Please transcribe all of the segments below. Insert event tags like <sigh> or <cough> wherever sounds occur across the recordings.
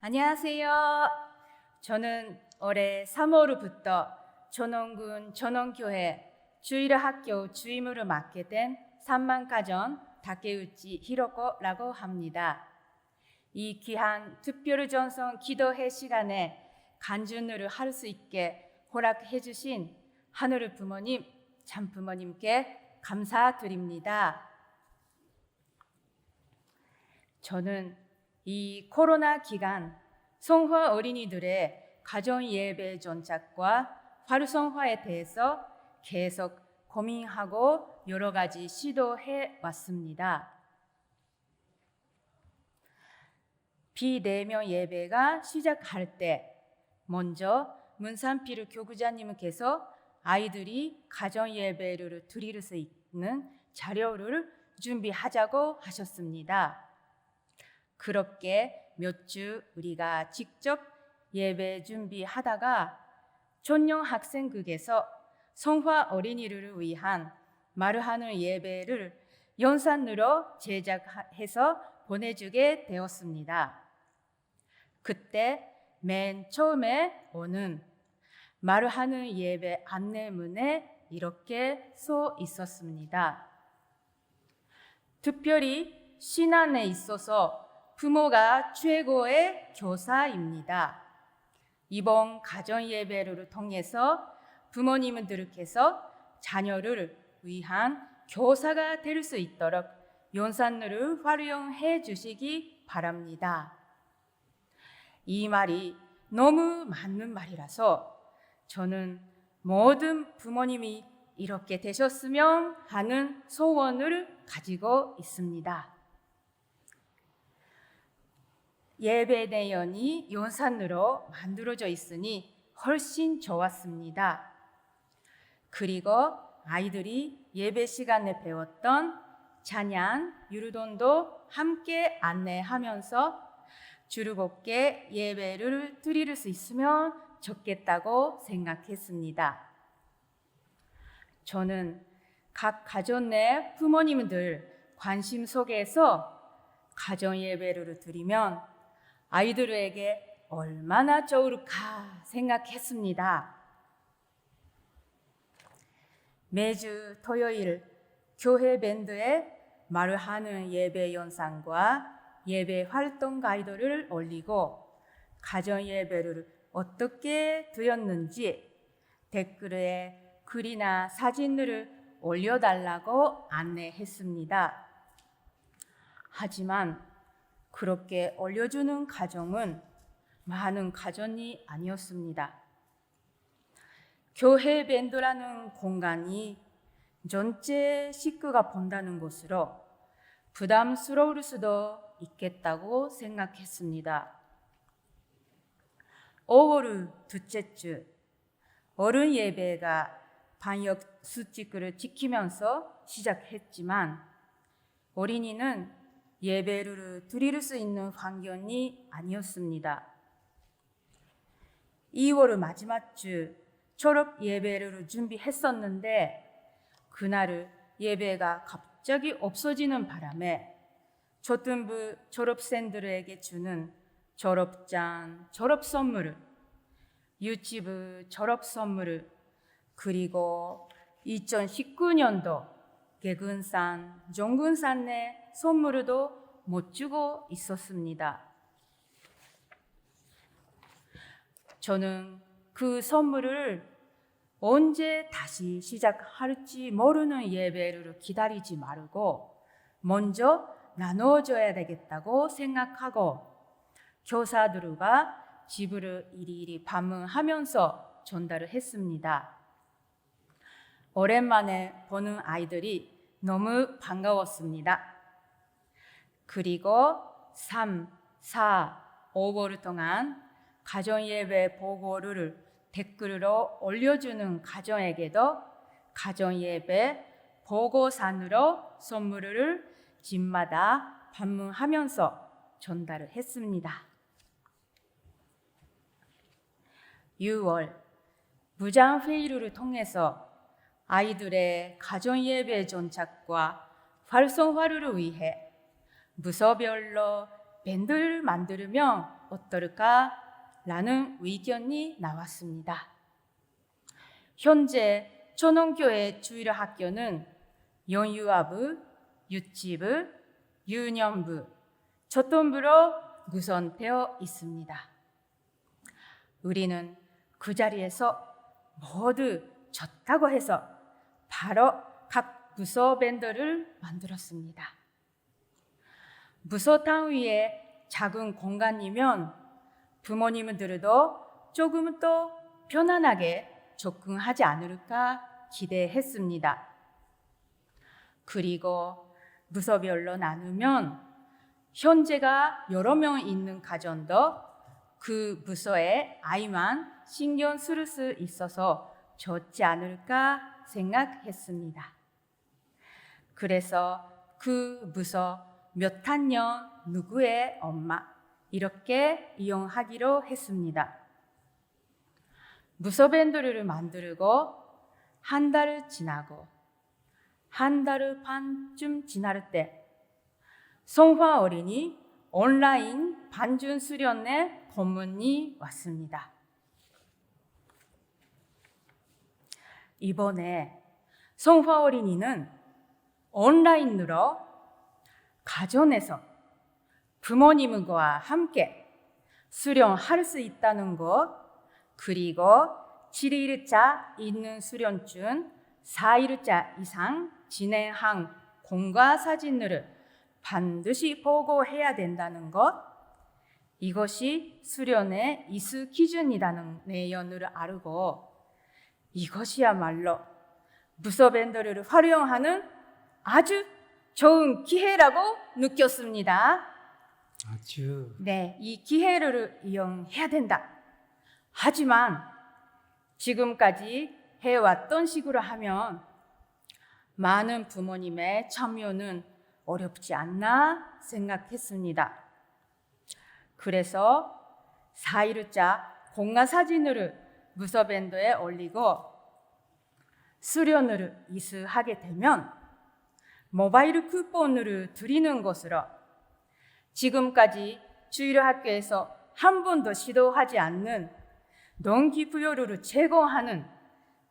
안녕하세요. 저는 올해 3월부터 전원군 전원교회 주일학교 주임으로 맡게 된 삼만가전 다케우치 히로코라고 합니다. 이 귀한 특별 전성 기도회 시간에 간증을 할 수 있게 허락해 주신 하늘 부모님, 참 부모님께 감사드립니다. 저는 이 코로나 기간 성화 어린이들의 가정 예배 전착과 활성화에 대해서 계속 고민하고 여러 가지 시도해 왔습니다. 비대면 예배가 시작할 때 먼저 문산피르 교구자님께서 아이들이 가정 예배를 드릴 수 있는 자료를 준비하자고 하셨습니다. 그렇게 몇 주 우리가 직접 예배 준비하다가 전용 학생극에서 성화 어린이를 위한 마르하는 예배를 연산으로 제작해서 보내주게 되었습니다. 그때 맨 처음에 오는 마르하는 예배 안내문에 이렇게 써 있었습니다. 특별히 신안에 있어서 부모가 최고의 교사입니다. 이번 가정 예배를 통해서 부모님들께서 자녀를 위한 교사가 될 수 있도록 연산을 활용해 주시기 바랍니다. 이 말이 너무 맞는 말이라서 저는 모든 부모님이 이렇게 되셨으면 하는 소원을 가지고 있습니다. 예배 내연이 연산으로 만들어져 있으니 훨씬 좋았습니다. 그리고 아이들이 예배 시간에 배웠던 찬양, 유르돈도 함께 안내하면서 즐겁게 예배를 드릴 수 있으면 좋겠다고 생각했습니다. 저는 각 가정 내 부모님들 관심 속에서 가정 예배를 드리면 아이들에게 얼마나 좋을까 생각했습니다. 매주 토요일 교회 밴드에 말하는 예배 영상과 예배 활동 가이드를 올리고 가정 예배를 어떻게 드렸는지 댓글에 글이나 사진을 올려달라고 안내했습니다. 하지만 그렇게 올려주는 가정은 많은 가정이 아니었습니다. 교회 밴드라는 공간이 전체 식구가 본다는 것으로 부담스러울 수도 있겠다고 생각했습니다. 5월 둘째 주 어른 예배가 방역 수칙을 지키면서 시작했지만 어린이는 예배를 드릴 수 있는 환경이 아니었습니다. 2월 마지막 주 졸업 예배를 준비했었는데 그날을 예배가 갑자기 없어지는 바람에 초등부 졸업생들에게 주는 졸업장, 졸업 선물을 유치부 졸업 선물을 그리고 2019년도 개근산, 종근산 내 선물도 못 주고 있었습니다. 저는 그 선물을 언제 다시 시작할지 모르는 예배를 기다리지 말고 먼저 나눠줘야 되겠다고 생각하고 교사들과 집을 일일이 방문하면서 전달을 했습니다. 오랜만에 보는 아이들이 너무 반가웠습니다. 그리고 3, 4, 5월 동안 가정예배 보고를 댓글로 올려주는 가정에게도 가정예배 보고산으로 선물을 집마다 방문하면서 전달을 했습니다. 6월 무장 회의를 통해서 아이들의 가정 예배 전착과 활성화를 위해 부서별로 밴드를 만들며 어떨까 라는 의견이 나왔습니다. 현재 초농교회 주일 학교는 연유아부, 유치부, 유년부, 초등부로 구성되어 있습니다. 우리는 그 자리에서 모두 졌다고 해서 바로 각 부서 밴드를 만들었습니다. 부서당 위에 작은 공간이면 부모님들도 조금 더 편안하게 접근하지 않을까 기대했습니다. 그리고 부서별로 나누면 현재가 여러 명 있는 가정도 그 부서에 아이만 신경 쓸 수 있어서 좋지 않을까 생각했습니다. 그래서 그 부서 몇 학년 누구의 엄마 이렇게 이용하기로 했습니다. 부서 밴드를 만들고 한달 지나고 한달 반쯤 지날 때 송화 어린이 온라인 반준 수련회 검문이 왔습니다. 이번에 송화 어린이는 온라인으로 가정에서 부모님과 함께 수련할 수 있다는 것, 그리고 7일차 있는 수련중 4일차 이상 진행한 공과 사진을 반드시 보고해야 된다는 것, 이것이 수련의 이수 기준이라는 내용을 알고 이것이야말로 무서밴드를 활용하는 아주 좋은 기회라고 느꼈습니다. 아주 네, 이 기회를 이용해야 된다. 하지만 지금까지 해왔던 식으로 하면 많은 부모님의 참여는 어렵지 않나 생각했습니다. 그래서 4일자 공간 사진을 무서밴드에 올리고 수련을 이수하게 되면 모바일 쿠폰을 드리는 것으로 지금까지 주일 학교에서 한 번도 시도하지 않는 동기부여를 제거하는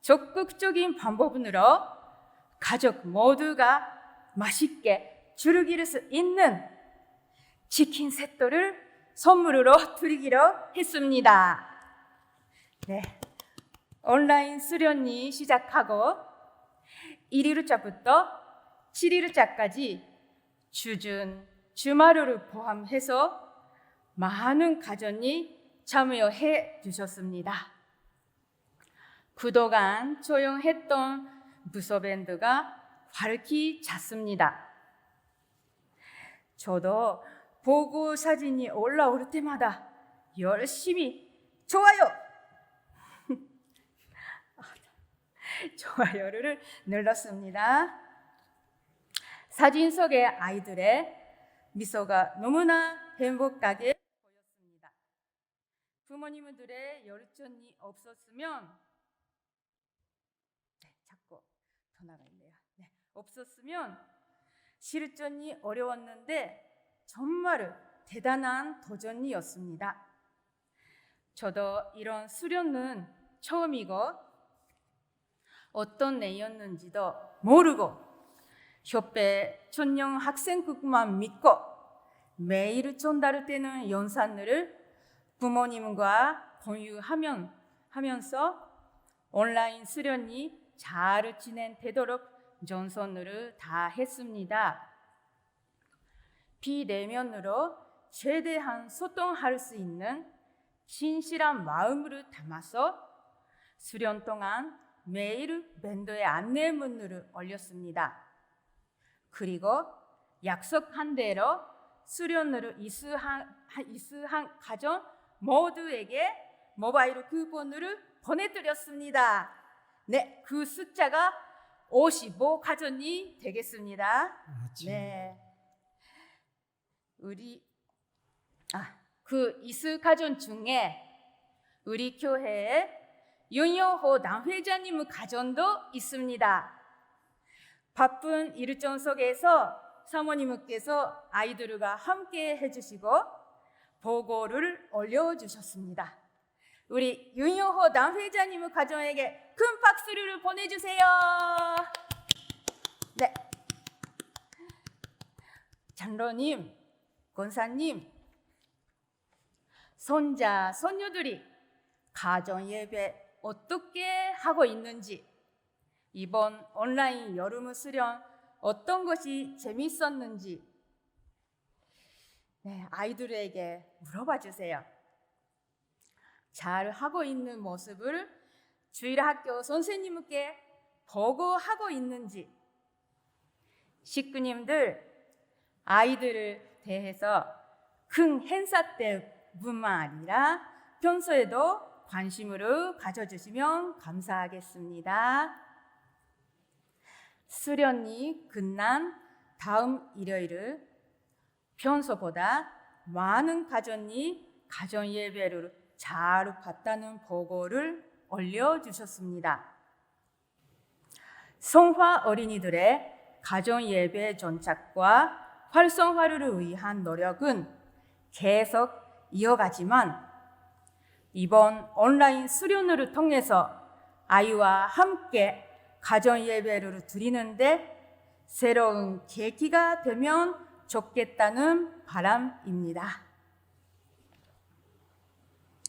적극적인 방법으로 가족 모두가 맛있게 즐길 수 있는 치킨 세트를 선물로 드리기로 했습니다. 네. 온라인 수련이 시작하고 1일차부터 7일차까지 주준, 주말을 포함해서 많은 가정이 참여해 주셨습니다. 그동안 조용했던 부서밴드가 밝히 찼습니다. 저도 보고 사진이 올라올 때마다 열심히 좋아요! <laughs> 좋아요를 눌렀습니다. 사진 속의 아이들의 미소가 너무나 행복하게 보였습니다. 부모님들의 열정이 없었으면 네, 자꾸 더 나가있네요. 네, 없었으면 실전이 어려웠는데 정말 대단한 도전이었습니다. 저도 이런 수련은 처음이고 어떤 내였는지도 모르고 협회 천령 학생극만 믿고 매일 전달되는 연산을 부모님과 공유하면 하면서 온라인 수련이 잘 진행되도록 전선을 다 했습니다. 비대면으로 최대한 소통할 수 있는 진실한 마음을 담아서 수련 동안 매일 밴드의 안내문을 올렸습니다. 그리고 약속한 대로 수련으로 이수한, 이수한 가정 모두에게 모바일 쿠폰을 보내드렸습니다. 네, 그 숫자가 55 가정이 되겠습니다. 아주 네. 우리 아, 그 이수 가정 중에 우리 교회에 윤여호 남회장님 가정도 있습니다. 바쁜 일정 속에서 사모님께서 아이들과 함께 해주시고 보고를 올려주셨습니다. 우리 윤효호 남회장님 가정에게 큰 박수를 보내주세요. 네. 장로님, 권사님, 손자, 손녀들이 가정 예배 어떻게 하고 있는지 이번 온라인 여름 수련 어떤 것이 재밌었는지 네, 아이들에게 물어봐 주세요. 잘 하고 있는 모습을 주일 학교 선생님께 보고 하고 있는지 식구님들 아이들을 대해서 큰 행사 때뿐만 아니라 평소에도 관심으로 가져주시면 감사하겠습니다. 수련이 끝난 다음 일요일을 평소보다 많은 가정이 가정 예배를 잘 봤다는 보고를 올려주셨습니다. 성화 어린이들의 가정 예배 정착과 활성화를 위한 노력은 계속 이어가지만 이번 온라인 수련을 통해서 아이와 함께 가정 예배를 드리는데 새로운 계기가 되면 좋겠다는 바람입니다.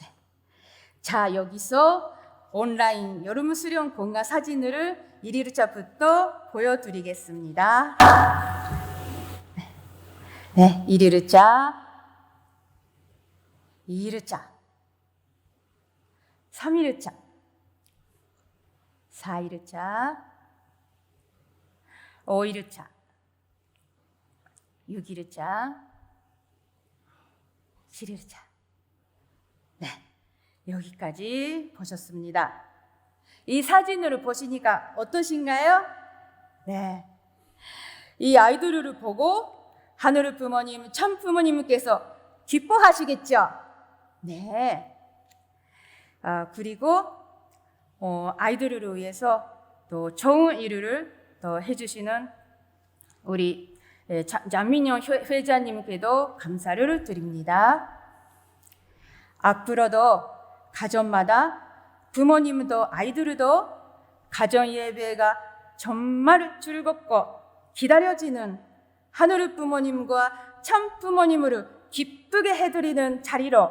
네. 자, 여기서 온라인 여름 수련 공간 사진을 1일차부터 보여드리겠습니다. 네, 1일차, 2일차, 3일차, 4일차, 5일차, 6일차, 7일차. 네, 여기까지 보셨습니다. 이 사진을 보시니까 어떠신가요? 네. 이 아이들을 보고 하늘 부모님, 참 부모님께서 기뻐하시겠죠? 네. 아, 그리고 어, 아이들을 위해서 또 좋은 일을 더 해주시는 우리 예, 자- 장민영 회- 회장님께도 감사를 드립니다. 앞으로도 가정마다 부모님도 아이들도 가정 예배가 정말 즐겁고 기다려지는 하늘 부모님과 참 부모님을 기쁘게 해드리는 자리로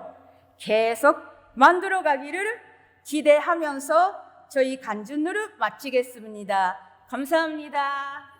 계속 만들어 가기를 기대하면서 저희 간증을 마치겠습니다. 감사합니다.